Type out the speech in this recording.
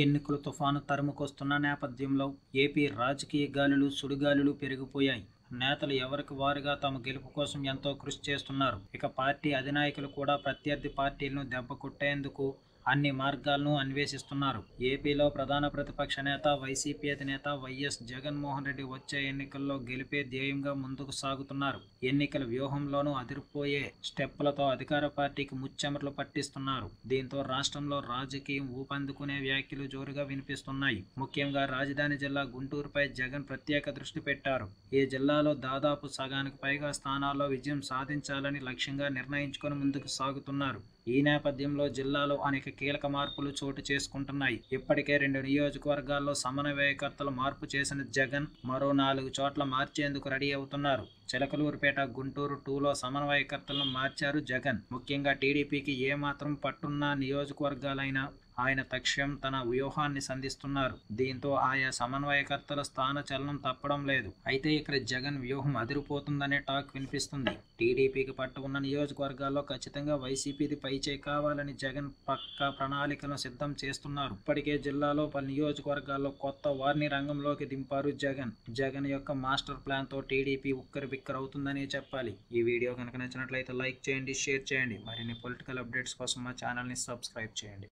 ఎన్నికల తుఫాను తరుముకొస్తున్న నేపథ్యంలో ఏపీ రాజకీయ గాలులు సుడిగాలులు పెరిగిపోయాయి. నేతలు ఎవరికి వారుగా తమ గెలుపు కోసం ఎంతో కృషి చేస్తున్నారు. ఇక పార్టీ అధినాయకులు కూడా ప్రత్యర్థి పార్టీలను దెబ్బ కొట్టేందుకు అన్ని మార్గాలను అన్వేషిస్తున్నారు. ఏపీలో ప్రధాన ప్రతిపక్ష నేత వైసీపీ అధినేత వైఎస్ జగన్మోహన్ రెడ్డి వచ్చే ఎన్నికల్లో గెలిపే ధ్యేయంగా ముందుకు సాగుతున్నారు. ఎన్నికల వ్యూహంలోనూ అదిరిపోయే స్టెప్పులతో అధికార పార్టీకి ముచ్చెమటలు పట్టిస్తున్నారు. దీంతో రాష్ట్రంలో రాజకీయం ఊపందుకునే వ్యాఖ్యలు జోరుగా వినిపిస్తున్నాయి. ముఖ్యంగా రాజధాని జిల్లా గుంటూరుపై జగన్ ప్రత్యేక దృష్టి పెట్టారు. ఈ జిల్లాలో దాదాపు సగానికి పైగా స్థానాల్లో విజయం సాధించాలని లక్ష్యంగా నిర్ణయించుకొని ముందుకు సాగుతున్నారు. ఈ నేపథ్యంలో జిల్లాలో అనేక కీలక మార్పులు చోటు చేసుకుంటున్నాయి. ఇప్పటికే రెండు నియోజకవర్గాల్లో సమన్వయకర్తలు మార్పు చేసిన జగన్ మరో నాలుగు చోట్ల మార్చేందుకు రెడీ అవుతున్నారు. చిలకలూరుపేట గుంటూరు టూలో సమన్వయకర్తలను మార్చారు జగన్. ముఖ్యంగా టీడీపీకి ఏమాత్రం పట్టున్న నియోజకవర్గాలైనా ఆయన తక్షణం తన వ్యూహాన్ని సంధిస్తున్నారు. దీంతో ఆయా సమన్వయకర్తల స్థాన చలనం తప్పడం లేదు. అయితే ఇక్కడ జగన్ వ్యూహం అదిరిపోతుందనే టాక్ వినిపిస్తుంది. టీడీపీకి పట్టు ఉన్న నియోజకవర్గాల్లో ఖచ్చితంగా వైసీపీది పైచే కావాలని జగన్ పక్కా ప్రణాళికను సిద్ధం చేస్తున్నారు. ఇప్పటికే జిల్లాలో పలు నియోజకవర్గాల్లో కొత్త వారిని రంగంలోకి దింపారు జగన్. జగన్ యొక్క మాస్టర్ ప్లాన్తో టీడీపీ ఉక్కరి బిక్కరవుతుందనే చెప్పాలి. ఈ వీడియో కనుక నచ్చినట్లయితే లైక్ చేయండి షేర్ చేయండి. మరిన్ని పొలిటికల్ అప్డేట్స్ కోసం మా ఛానల్ని సబ్స్క్రైబ్ చేయండి.